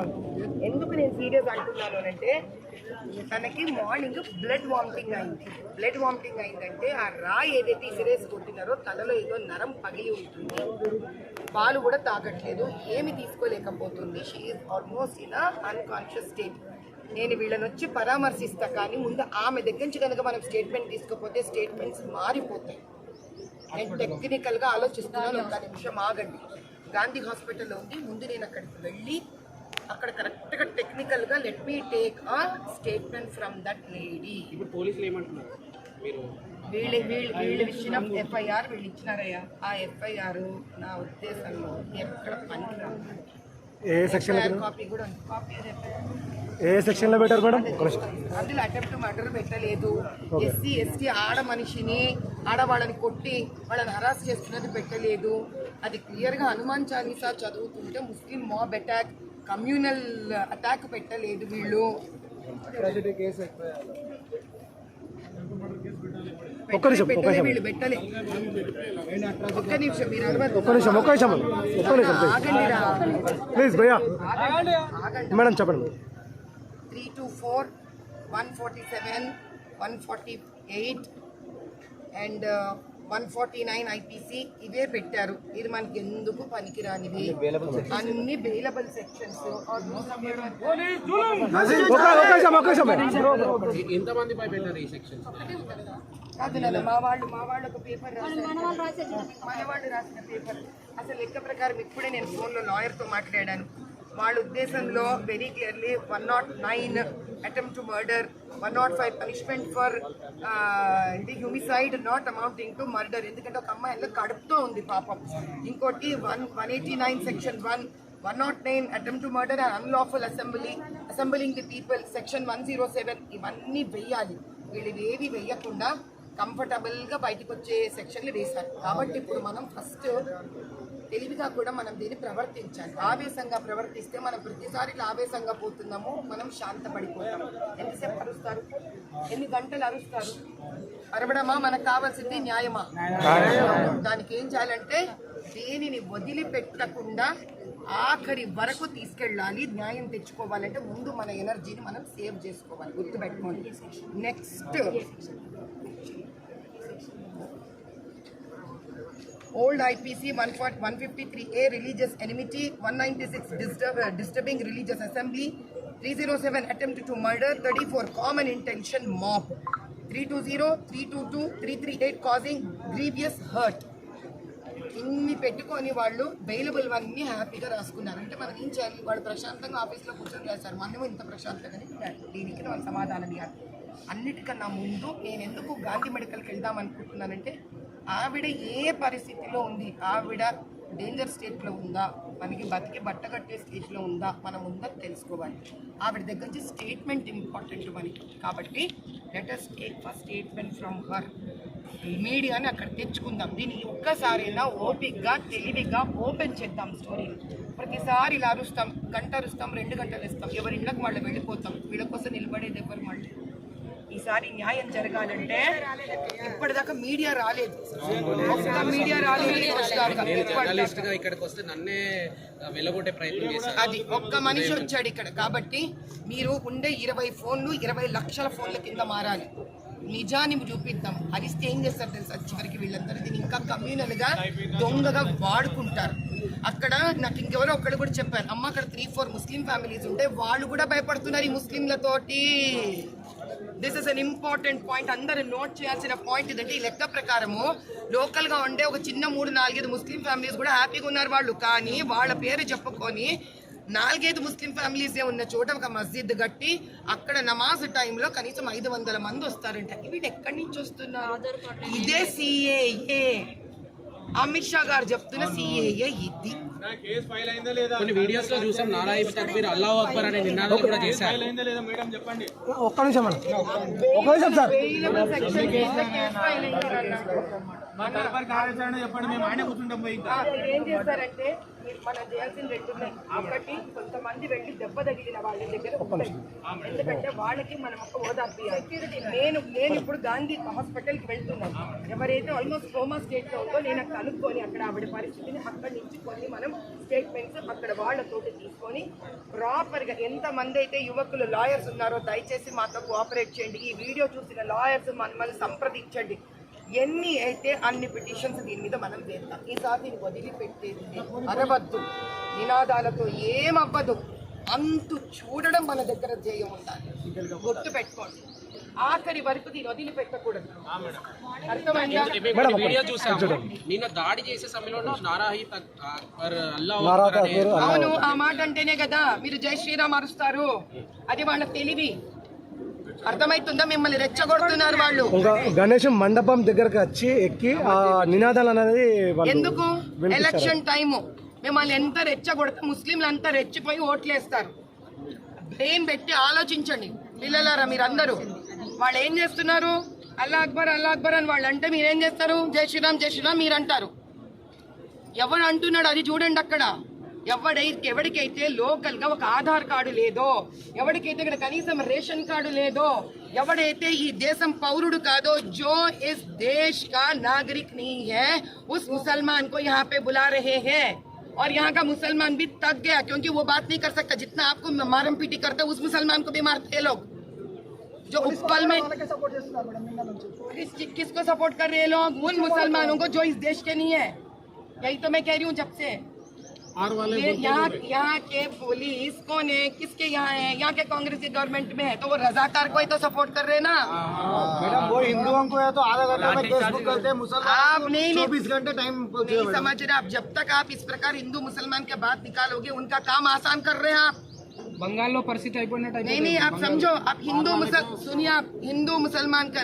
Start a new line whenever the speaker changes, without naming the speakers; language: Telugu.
ఉంది ఎందుకు నేను సీరియస్ అంటున్నాను అంటే తనకి మార్నింగ్ బ్లడ్ వామిటింగ్ అయింది. బ్లడ్ వామిటింగ్ అయిందంటే ఆ రాయి ఏదైతే సిరేస్ కొట్టినారో తనలో ఏదో నరం పగిలి ఉంటుంది. పాలు కూడా తాగట్లేదు. ఏమి తీసుకోలేకపోతుంది. She almost in unconscious state నేను వీళ్ళని వచ్చి పరామర్శిస్తా కానీ ముందు ఆమె దగ్గర నుంచి కనుక మనం స్టేట్మెంట్ తీసుకోకపోతే స్టేట్మెంట్స్ మారిపోతాయి. నేను టెక్నికల్గా ఆలోచిస్తున్నాను. ఒక నిమిషం ఆగండి. గాంధీ హాస్పిటల్లో ఉంది. ముందు నేను అక్కడికి వెళ్ళి అక్కడ కరెక్ట్గా టెక్నికల్గా let me take a statement from that lady
ఇప్పుడు పోలీసులు ఏమంటున్నారు? మీరు
వీళ్ళు వీళ్ళు వీళ్ళు ఇచ్చిన ఎఫ్ఐఆర్ వీళ్ళు ఇచ్చినారయ్యా. ఆ ఎఫ్ఐఆర్ నా ఉద్దేశంలో ఎక్కడ పనికిరాదు
ఏ సెక్షన్
కాపీ కూడా ఉంది. కాపీ.
ఏ సెక్షన్లో పెట్టారు మేడం.
అందులో అటెంప్ట్ మర్డర్ పెట్టలేదు. ఎస్సీ ఎస్టీ ఆడ మనిషిని ఆడవాళ్ళని కొట్టి వాళ్ళని హరాస్ చేస్తున్నది పెట్టలేదు. అది క్లియర్గా హనుమాన్ చాలీసా చదువుతుంటే Muslim mob attack communal attack పెట్టలేదు వీళ్ళు.
ఒక్క నిమిషం, ఒక్క
పెట్టలే
నిమిషం.
వీళ్ళు పెట్టలే. ఒక్క నిమిషం మీరు అరవదు
ఒక్క నిమిషం ఒక్క నిమిషం. ఒక్క నిమిషం ప్లీజ్
ఆగండిరా
ప్లీజ్ భయ్యా.
ఆగండి. ఆగండి.
మేడం చెప్పండి.
Three two four one forty seven one forty eight and one forty nine IPC ఇవే పెట్టారు. ఇది మనకి ఎందుకు పనికిరానివి? అన్ని బెయిలబుల్ సెక్షన్స్ కాదు నాన్న, మా వాళ్ళు మా వాళ్ళు ఒక పేపర్ రాశారు. మన వాళ్ళు రాసిన పేపర్ అసలు లెక్క ప్రకారం ఇప్పుడే నేను ఫోన్లో లాయర్తో మాట్లాడాను. వాళ్ళ ఉద్దేశంలో very clearly one not nine attempt to murder one not five punishment for ఇది homicide not amounting to murder ఎందుకంటే ఒక అమ్మాయి అందులో కడుపుతో ఉంది పాపం. ఇంకోటి one one eighty nine section one one not nine attempt to murder and unlawful assembly assembling the people section one zero seven ఇవన్నీ వెయ్యాలి. వీళ్ళు ఏవి వెయ్యకుండా కంఫర్టబుల్గా బయటకు వచ్చే సెక్షన్లు వేశారు కాబట్టి ఇప్పుడు మనం ఫస్ట్ తెలివిగా కూడా మనం దీన్ని ప్రవర్తించాలి. ఆవేశంగా ప్రవర్తిస్తే మనం ప్రతిసారి ఆవేశంగా పోతున్నాము మనం శాంతపడిపోతాం ఎంతసేపు అరుస్తారు? ఎన్ని గంటలు అరుస్తారు? అరవడమా? మనకు కావాల్సింది న్యాయమా? దానికి ఏం చేయాలంటే దేనిని వదిలిపెట్టకుండా ఆఖరి వరకు తీసుకెళ్ళాలి న్యాయం తెచ్చుకోవాలంటే ముందు మన ఎనర్జీని మనం సేవ్ చేసుకోవాలి. గుర్తుపెట్టుకోండి. Next. Old IPC one forty one fifty three A religious enmity one ninety six disturb disturbing religious assembly three zero seven attempt to murder thirty four common intention mob three two zero three two two three three eight causing grievous hurt ఇన్ని పెట్టుకొని వాళ్ళు బెయిలబుల్ అన్నీ హ్యాపీగా రాసుకున్నారు. అంటే మనం ఏం చేయాలి? వాళ్ళు ప్రశాంతంగా ఆఫీస్లో కూర్చొని రాశారు మనము ఇంత ప్రశాంతంగానే దీనికి వాళ్ళు సమాధానం ఇవ్వాలి. అన్నిటికన్నా ముందు నేను ఎందుకు గాంధీ మెడికల్కి వెళ్దాం అనుకుంటున్నానంటే ఆవిడ ఏ పరిస్థితిలో ఉంది? ఆవిడ డేంజర్ స్టేట్లో ఉందా? మనకి బతికి బట్ట కట్టే స్టేజ్లో ఉందా? మనం ఉందా తెలుసుకోవాలి. ఆవిడ దగ్గర నుంచి స్టేట్మెంట్ ఇంపార్టెంట్ మనకి. కాబట్టి letters take for statement from her మీడియాని అక్కడ తెచ్చుకుందాం. దీన్ని ఒక్కసారైనా ఓపిక్గా తెలివిగా ఓపెన్ చేద్దాం స్టోరీ ప్రతిసారి ఇలా అరుస్తాం గంట అరుస్తాం రెండు గంటలు ఇస్తాం. ఎవరి ఇళ్ళకి వాళ్ళు వెళ్ళిపోతాం. వీళ్ళ కోసం నిలబడేది ఎవరు మళ్ళీ ఈసారి న్యాయం జరగాలంటే ఇప్పటిదాకా మీడియా రాలేదు. మీడియా రాలేదు.
ఇక్కడికి వస్తే నన్నే వెళ్ళగొట్టే ప్రయత్నం చేశారు.
అది ఒక్క మనిషి వచ్చాడు ఇక్కడ. కాబట్టి మీరు ఉండే ఇరవై ఫోన్లు ఇరవై లక్షల ఫోన్ల కింద మారాలి. నిజాన్ని చూపిద్దాం. హరిస్తే ఏం చేస్తారు తెలుసా? చివరికి వీళ్ళందరూ దీన్ని ఇంకా కమ్యూనల్గా దొంగగా వాడుకుంటారు. అక్కడ నాకు ఇంకెవరో ఒక్కడు కూడా చెప్పారు. అమ్మ అక్కడ త్రీ ఫోర్ ముస్లిం ఫ్యామిలీస్ ఉంటే వాళ్ళు కూడా భయపడుతున్నారు ఈ ముస్లింలతోటి. This is an important point అందరూ నోట్ చేయాల్సిన పాయింట్ ఏంటంటే ఈ లెక్క ప్రకారము లోకల్గా ఉండే ఒక చిన్న మూడు నాలుగైదు ముస్లిం ఫ్యామిలీస్ కూడా హ్యాపీగా ఉన్నారు వాళ్ళు. కానీ వాళ్ళ పేరు చెప్పుకొని నాలుగైదు ముస్లిం ఫ్యామిలీస్ ఉన్న చోట ఒక మస్జిద్ కట్టి అక్కడ నమాజ్ టైంలో కనీసం ఐదు వందల మంది వస్తారంట. వీడు ఎక్కడి నుంచి వస్తున్నారు? ఇదే సిఏఏ అమిత్ షా గారు చెప్తున్న సిఏఏ ఇది.
కొన్ని వీడియోస్లో చూసాం నారాయణ తక్బీర్ అల్లాహ్ అక్బర్ అనే నినాదాలు కూడా చేశారు.
ఒక్క నిమిషం మేడం. ఒక్క నిమిషం సార్.
చెప్పండి. మేము ఆయన కూర్చుంటాం
ఏం చేస్తారంటే మనం చేయాల్సిన రెండు ఉన్నాయి. ఒకటి కొంతమంది వెళ్ళి దెబ్బ తగిలిన వాళ్ళ దగ్గర ఉంటాయి. ఎందుకంటే వాళ్ళకి మనం ఒక ఓదార్పు. నేను నేను ఇప్పుడు గాంధీ హాస్పిటల్కి వెళ్తున్నాను. ఎవరైతే ఆల్మోస్ట్ కోమా స్టేట్లో ఉందో నేను అక్కడ కనుక్కొని అక్కడ ఆవిడ పరిస్థితిని అక్కడి నుంచి కొన్ని మనం స్టేట్మెంట్స్ అక్కడ వాళ్ళతోటి తీసుకొని ప్రాపర్గా ఎంత మంది అయితే యువకులు లాయర్స్ ఉన్నారో దయచేసి మాతో కోఆపరేట్ చేయండి. ఈ వీడియో చూసిన లాయర్స్ మమ్మల్ని సంప్రదించండి. ఎన్ని అయితే అన్ని పిటిషన్స్ దీని మీద మనం చేద్దాం. ఈసారి దీన్ని వదిలిపెట్టేది. అరవద్దు. నినాదాలతో ఏమవ్వదు. అంతు చూడడం మన దగ్గర జయం ఉండాలి. గుర్తు పెట్టుకోండి ఆఖరి వరకు దీన్ని వదిలిపెట్టకూడదు. అర్థమైందా?
వీడియో చూసాము. నిన్న దాడి చేసే సమయంలో
అవును ఆ మాట అంటేనే కదా మీరు జై శ్రీరామ్ అరుస్తారు. అది వాళ్ళ తెలివి. అర్థమైతుందా? మిమ్మల్ని రెచ్చగొడుతున్నారు వాళ్ళు.
గణేశం మండపం దగ్గరకు వచ్చి ఎక్కి ఆ నినాదాలు అనేది
ఎందుకు. Election time. మిమ్మల్ని ఎంత రెచ్చగొడితే ముస్లింలు అంతా రెచ్చిపోయి ఓట్లేస్తారు. బ్రెయిన్ పెట్టి ఆలోచించండి. పిల్లలారా మీరందరూ. వాళ్ళు ఏం చేస్తున్నారు? అల్లా అక్బర్ అల్లా అక్బర్ అని వాళ్ళు అంటే మీరేం చేస్తారు? జై శ్రీరామ్ జై శ్రీరామ్ మీరు అంటారు ఎవడు అంటున్నాడు అది చూడండి అక్కడ. ఎవడైతే ఎవరికైతే లోకల్ గా ఒక ఆధార్ కార్డు లేదో ఎవరికైతే ఇక్కడ కనీసం రేషన్ కార్డు లేదో ఎవడైతే ఈ దేశం పౌరుడు కాదో जो इस देश का नागरिक नहीं है उस मुसलमान को यहाँ पे बुला रहे हैं और यहाँ का मुसलमान भी तक गया क्योंकि वो बात नहीं कर सकता जितना आपको मारम पीटी करते उस मुसलमान को भी मारते हैं लोग जो उपल में किस किसको सपोर्ट कर रहे हैं लोग उन मुसलमानों को जो इस देश के नहीं है यही तो मैं कह रही हूँ जब से आर वाले यहाँ यहाँ के पुलिस कौन है? किसके यहाँ है? यहाँ के कांग्रेस की गवर्नमेंट में है तो वो रजाकार को ही तो सपोर्ट कर रहे ना? हाँ, हाँ।
हाँ, मैडम वो हिंदुओं को है तो आधा घंटा में फेसबुक करते हैं मुसलमान
आप नहीं
चौबीस घंटे टाइम
समझ रहे आप। जब तक आप इस प्रकार हिंदू मुसलमान के बात निकालोगे उनका काम आसान कर रहे हैं आप।
बंगाल में परसी टाइप
नहीं नहीं आप समझो आप हिंदू मुसल सुनिए आप हिंदू मुसलमान का